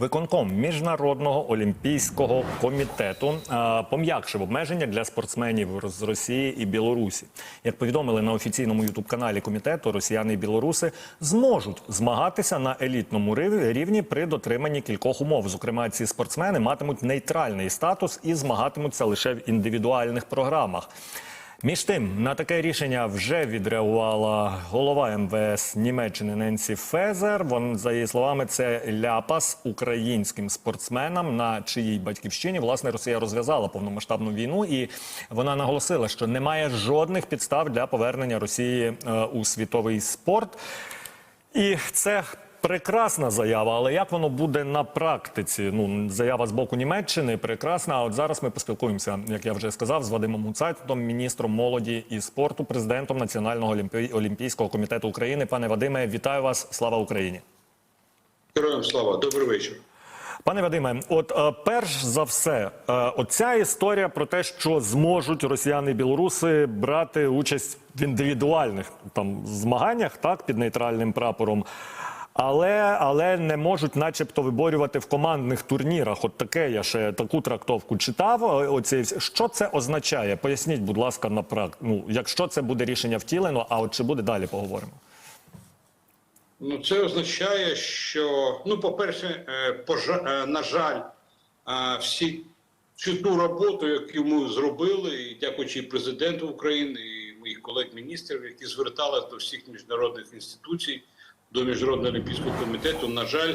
Виконком міжнародного олімпійського комітету е, пом'якшив обмеження для спортсменів з Росії і Білорусі. Як повідомили на офіційному ютуб-каналі комітету, росіяни і білоруси зможуть змагатися на елітному рівні при дотриманні кількох умов. Зокрема, ці спортсмени матимуть нейтральний статус і змагатимуться лише в індивідуальних програмах. Між тим, на таке рішення вже відреагувала голова МВС Німеччини Ненсі Фезер. Вон, за її словами, це ляпас українським спортсменам, на чиїй батьківщині власне Росія розв'язала повномасштабну війну, і вона наголосила, що немає жодних підстав для повернення Росії е, у світовий спорт. І це прекрасна заява, але як воно буде на практиці? Ну, заява з боку Німеччини прекрасна. А от зараз ми поспілкуємося, як я вже сказав, з Вадимом Гуцайтом, міністром молоді і спорту, президентом Національного олімпі... олімпійського комітету України. Пане Вадиме, вітаю вас! Слава Україні! Героям слава, добрий вечір. Пане Вадиме, от е, перш за все, е, оця історія про те, що зможуть росіяни і білоруси брати участь в індивідуальних там змаганнях, так під нейтральним прапором. Але, але не можуть, начебто, виборювати в командних турнірах. От таке я ще таку трактовку читав. Е, Оці, що це означає? Поясніть, будь ласка, на прак... ну, якщо це буде рішення втілено, а от чи буде далі поговоримо? Ну, це означає, що ну, по-перше, е, пожа- е, на жаль, всі всю ту роботу, яку ми зробили, і дякуючи президенту України і моїх колег-міністрів, які зверталися до всіх міжнародних інституцій, до міжнародного олімпійського комітету. На жаль,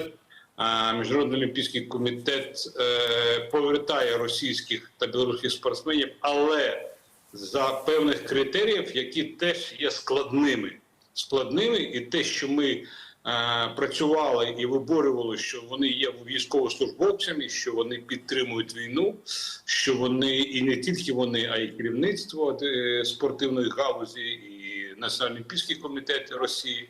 міжнародний олімпійський комітет е, повертає російських та білоруських спортсменів, але за певних критеріїв, які теж є складними. Складними, і те, що ми е, працювали і виборювали, що вони є військовослужбовцями, що вони підтримують війну, що вони і не тільки вони, а й керівництво е, спортивної галузі, Національний олімпійський комітет Росії,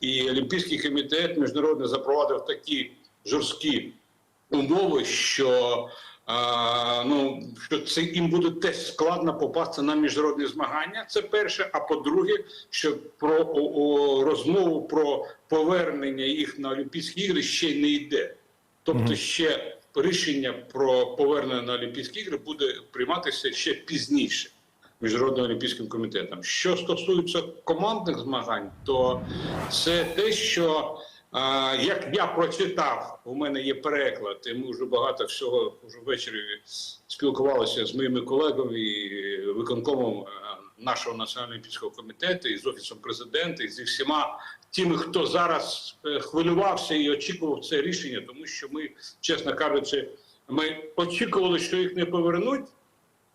і Олімпійський комітет міжнародний запровадив такі жорсткі умови, що а, ну що це їм буде теж складно попасти на міжнародні змагання. Це перше. А по-друге, що про о, о, розмову про повернення їх на Олімпійські ігри ще не йде. Тобто, ще рішення про повернення на Олімпійські ігри буде прийматися ще пізніше. Міжнародним олімпійським комітетом. Що стосується командних змагань, то це те, що як я прочитав, у мене є переклад, і ми вже багато всього вже ввечері спілкувалися з моїми колегами і виконкомом е, нашого національного олімпійського комітету, і з офісом президента, і зі всіма тими, хто зараз е, хвилювався і очікував це рішення, тому що ми, чесно кажучи, ми очікували, що їх не повернуть.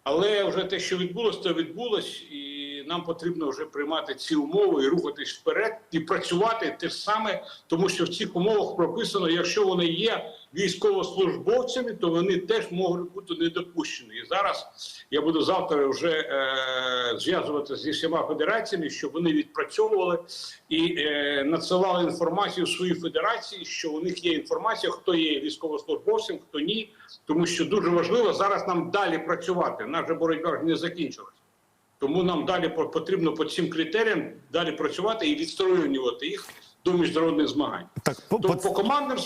Але вже те, що відбулося, то відбулось, і нам потрібно вже приймати ці умови і рухатись вперед, і працювати те ж саме, тому що в цих умовах прописано, якщо вони є військовослужбовцями, то вони теж можуть бути недопущені. І зараз я буду завтра вже е, зв'язуватися зі всіма федераціями, щоб вони відпрацьовували і е, надсилали інформацію в свої федерації, що у них є інформація, хто є військовослужбовцем, хто ні, тому що дуже важливо зараз нам далі працювати. Наша боротьба не закінчилась. Тому нам далі по- потрібно по цим критеріям далі працювати і відсторонювати їх до міжнародних змагань. Так, по, То по- по командам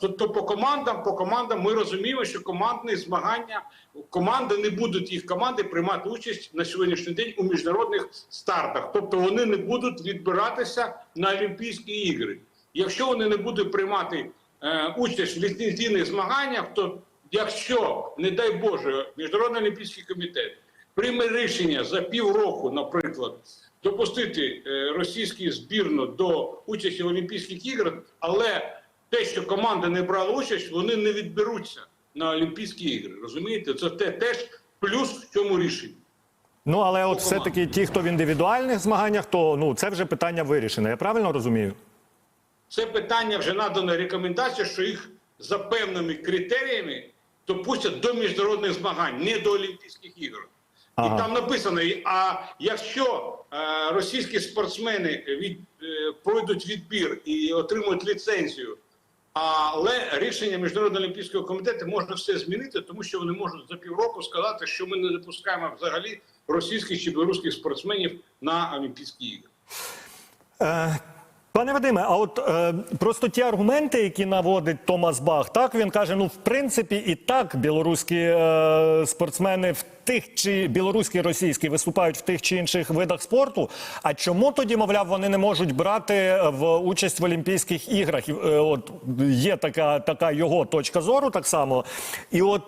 то, то по командам, по командам ми розуміємо, що командні змагання команди не будуть їх команди приймати участь на сьогоднішній день у міжнародних стартах. Тобто вони не будуть відбиратися на Олімпійські ігри. Якщо вони не будуть приймати е, участь в ліцензійних змаганнях, то якщо, не дай Боже, міжнародний олімпійський комітет прийме рішення за півроку, наприклад, допустити е, російську збірну до участі в Олімпійських іграх, але те, що команда не брала участь, вони не відберуться на Олімпійські ігри. Розумієте, це те, теж плюс в цьому рішенні. ну але от все-таки ті, хто в індивідуальних змаганнях, то ну це вже питання вирішене. Я правильно розумію? Це питання вже надано рекомендація, що їх за певними критеріями допустять до міжнародних змагань, не до Олімпійських ігор. Ага. І там написано: а якщо е, російські спортсмени від, е, пройдуть відбір і отримують ліцензію, але рішення міжнародного олімпійського комітету можна все змінити, тому що вони можуть за півроку сказати, що ми не допускаємо взагалі російських чи білоруських спортсменів на Олімпійські ігри. Е, Пане Вадиме, а от е, просто ті аргументи, які наводить Томас Бах, так він каже: ну в принципі, і так білоруські е, спортсмени в тих чи білоруські російські виступають в тих чи інших видах спорту. А чому тоді, мовляв, вони не можуть брати в участь в Олімпійських іграх? Е, от є така, така його точка зору, так само. І от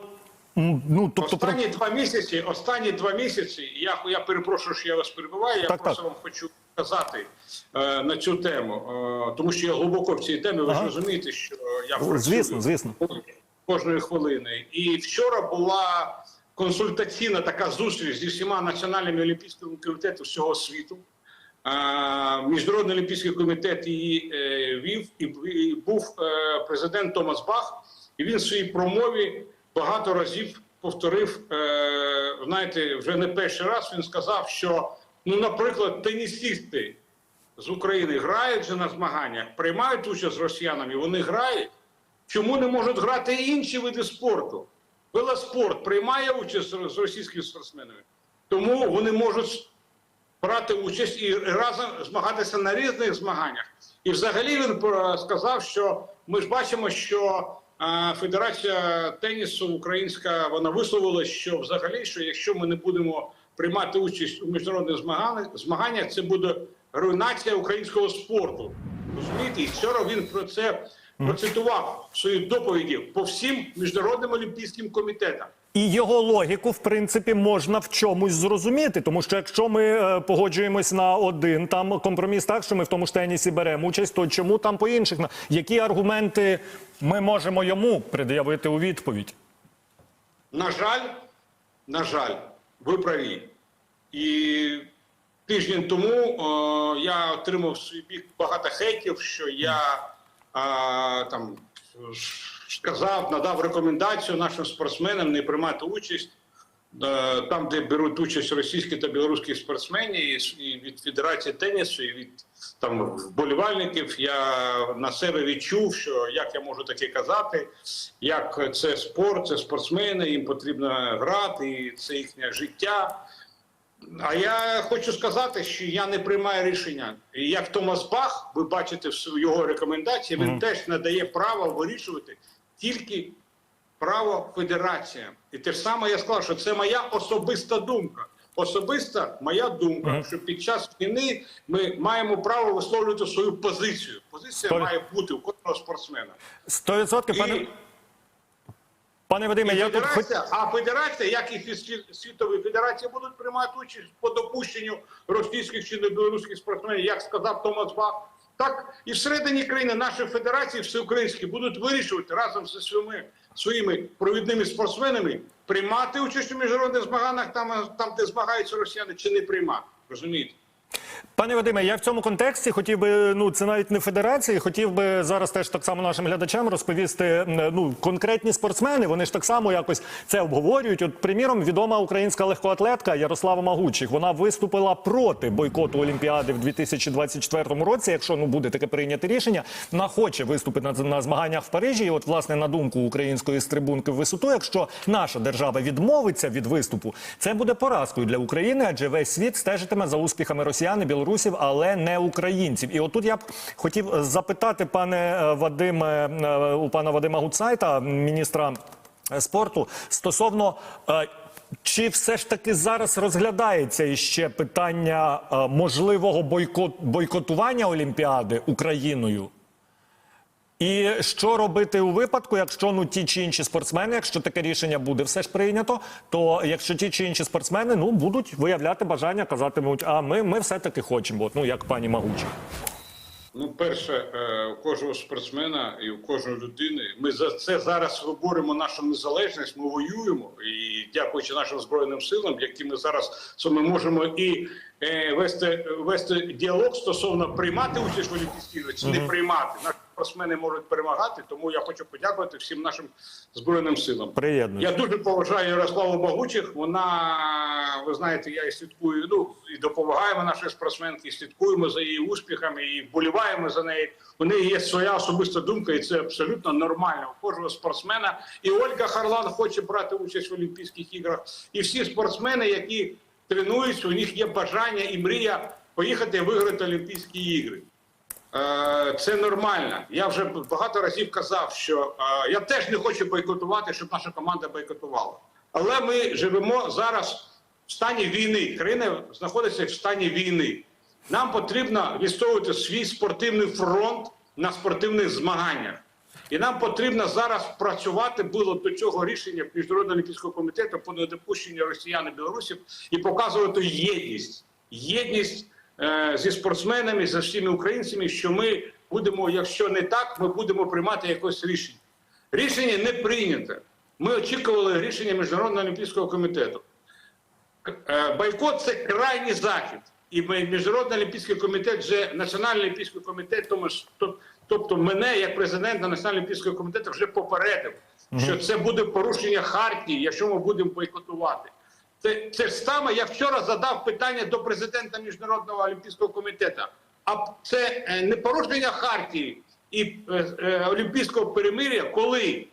ну тобто Останні два місяці, останні два місяці, я, я перепрошую, що я вас перебиваю, я Так, просто так. вам хочу сказати е, на цю тему, е, тому що я глибоко в цій темі, ви Ага. ж розумієте, що я працюю звісно, звісно. кожної хвилини. І вчора була консультаційна така зустріч зі всіма національними олімпійськими комітетами всього світу. Міжнародний олімпійський комітет її е, вів, і і був е, президент Томас Бах, і він в своїй промові багато разів повторив. е, Знаєте, вже не перший раз він сказав, що, ну, наприклад, тенісісти з України грають же на змаганнях, приймають участь з росіянами, вони грають. Чому не можуть грати інші види спорту? Велоспорт приймає участь з російськими спортсменами, тому вони можуть брати участь і разом змагатися на різних змаганнях. І взагалі він про- сказав, що ми ж бачимо, що е, Федерація тенісу українська вона висловила, що взагалі, що якщо ми не будемо приймати участь у міжнародних змаганнях, змаганнях це буде руйнація українського спорту. Розумієте, і вчора він про це процитував в своїй доповіді по всім міжнародним олімпійським комітетам. І його логіку, в принципі, можна в чомусь зрозуміти, тому що якщо ми е, погоджуємось на один там компроміс, так що ми в тому ж тенісі беремо участь, то чому там по інших які аргументи ми можемо йому пред'явити у відповідь? На жаль, на жаль, ви праві. І тиждень тому е, я отримав свій бік багато хейтів, що я е, там сказав, надав рекомендацію нашим спортсменам не приймати участь. е, Там, де беруть участь російські та білоруські спортсмени, і від Федерації тенісу, і від там вболівальників, я на себе відчув, що як я можу таке казати, як це спорт, це спортсмени, їм потрібно грати, і це їхнє життя. А я хочу сказати, що я не приймаю рішення. Як Томас Бах, ви бачите в його рекомендації, він теж надає право вирішувати тільки право федерація. І те ж саме я сказав, що це моя особиста думка. Особиста моя думка, що під час війни ми маємо право висловлювати свою позицію. Позиція Сто- має бути у кожного спортсмена. Сто відсотків, пане, І- пане Вадиме, я тут хоч... а федерація, як і сві- світові федерації, будуть приймати участь по допущенню російських чи білоруських спортсменів, як сказав Томас Бах. Так і всередині країни наші федерації всеукраїнські будуть вирішувати разом зі своїми своїми провідними спортсменами приймати участь у міжнародних змаганнях, там, там де змагаються росіяни, чи не приймати. Розумієте? Пане Вадиме, я в цьому контексті хотів би, ну це навіть не федерації, хотів би зараз теж так само нашим глядачам розповісти. Ну конкретні спортсмени, вони ж так само якось це обговорюють. От, приміром, відома українська легкоатлетка Ярослава Магучих. Вона виступила проти бойкоту Олімпіади в 2024 році. Якщо ну буде таке прийняте рішення, вона хоче виступити на, на змаганнях в Парижі. І от, власне, на думку української стрибунки в висоту, якщо наша держава відмовиться від виступу, це буде поразкою для України, адже весь світ стежитиме за успіхами росіян і білорусів, але не українців. І отут я б хотів запитати, пане е, Вадиме, е, у пана Вадима Гуцайта, міністра е, спорту, стосовно. Чи все ж таки зараз розглядається іще питання можливого бойкот, бойкотування Олімпіади Україною? І що робити у випадку, якщо ну ті чи інші спортсмени, якщо таке рішення буде все ж прийнято, то якщо ті чи інші спортсмени ну будуть виявляти бажання, казатимуть, а ми, ми все таки хочемо, от, ну як пані Магуча. Ну, перше, е, у кожного спортсмена і у кожної людини. Ми за це зараз виборемо нашу незалежність. Ми воюємо і дякуючи нашим збройним силам, які ми зараз що ми можемо і е, вести вести діалог стосовно приймати участь в Олімпійській іграх чи не приймати. Спортсмени можуть перемагати. Тому я хочу подякувати всім нашим збройним силам. Приєднуюсь. Я дуже поважаю Ярославу Багучих. Вона, ви знаєте, я і слідкую. Ну і допомагаємо нашій спортсменці, і слідкуємо за її успіхами, і вболіваємо за неї. У неї є своя особиста думка, і це абсолютно нормально. У кожного спортсмена. І Ольга Харлан хоче брати участь в Олімпійських іграх. І всі спортсмени, які тренуються, у них є бажання і мрія поїхати виграти Олімпійські ігри. Е, це нормально. Я вже багато разів казав, що е, я теж не хочу бойкотувати, щоб наша команда бойкотувала. Але ми живемо зараз в стані війни. Країна знаходиться в стані війни. Нам потрібно відстоювати свій спортивний фронт на спортивних змаганнях. І нам потрібно зараз працювати було до цього рішення Міжнародного олімпійського комітету по недопущенню росіян і білорусів і показувати єдність, єдність зі спортсменами, зі всіми українцями, що ми будемо, якщо не так, ми будемо приймати якось рішення. Рішення не прийнято. Ми очікували рішення Міжнародного олімпійського комітету. Е, Бойкот це крайній захід. І Міжнародний олімпійський комітет, вже Національний олімпійський комітет, тобто мене як президента Національного олімпійського комітету вже попередив, що це буде порушення хартії, якщо ми будемо бойкотувати. Це, це ж саме я вчора задав питання до президента Міжнародного олімпійського комітету. А це е, не порушення хартії і е, е, олімпійського перемир'я, коли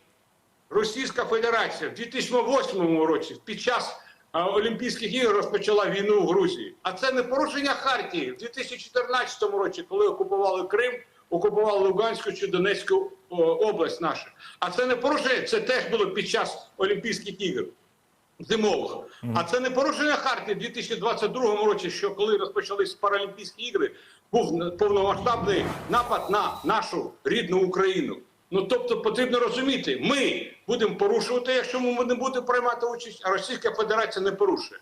Російська Федерація в 2008 році під час Олімпійських ігор розпочала війну в Грузії. А це не порушення Хартії в 2014 році, коли окупували Крим, окупували Луганську чи Донецьку область нашу. А це не порушення, це теж було під час Олімпійських ігор. Зимових. А це не порушення Хартії в 2022 році, що коли розпочались Паралімпійські ігри, був повномасштабний напад на нашу рідну Україну. Ну тобто потрібно розуміти, ми будемо порушувати, якщо ми не будемо приймати участь, а Російська Федерація не порушує.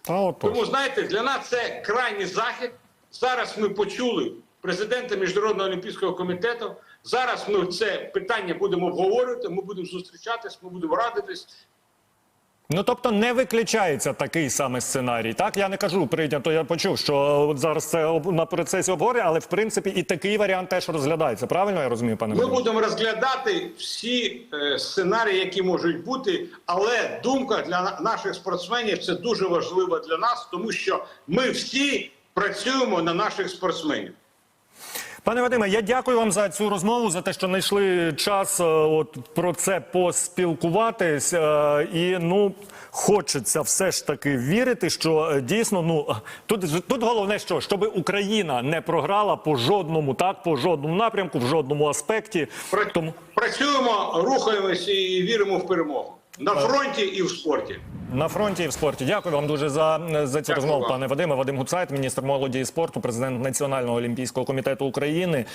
Тому знаєте, для нас це крайній захід. Зараз ми почули президента Міжнародного олімпійського комітету. Зараз ми це питання будемо обговорювати. Ми будемо зустрічатись, ми будемо радитись. Ну тобто не виключається такий самий сценарій. Так я не кажу прийнято. Я почув, що от зараз це на процесі обговорення, але в принципі і такий варіант теж розглядається. Правильно я розумію, пане Ми будемо розглядати всі е, сценарії, які можуть бути, але думка для наших спортсменів це дуже важливо для нас, тому що ми всі працюємо на наших спортсменів. Пане Вадиме, я дякую вам за цю розмову, за те, що знайшли час е, от про це поспілкуватись. Е, І ну хочеться все ж таки вірити, що е, дійсно ну тут тут головне, що щоб Україна не програла по жодному, так по жодному напрямку, в жодному аспекті. Тому Працюємо, рухаємось і віримо в перемогу на фронті і в спорті. на фронті і в спорті. Дякую вам дуже за, за цю розмову, пане Вадиме. Вадим Гуцайт, міністр молоді і спорту, президент Національного олімпійського комітету України.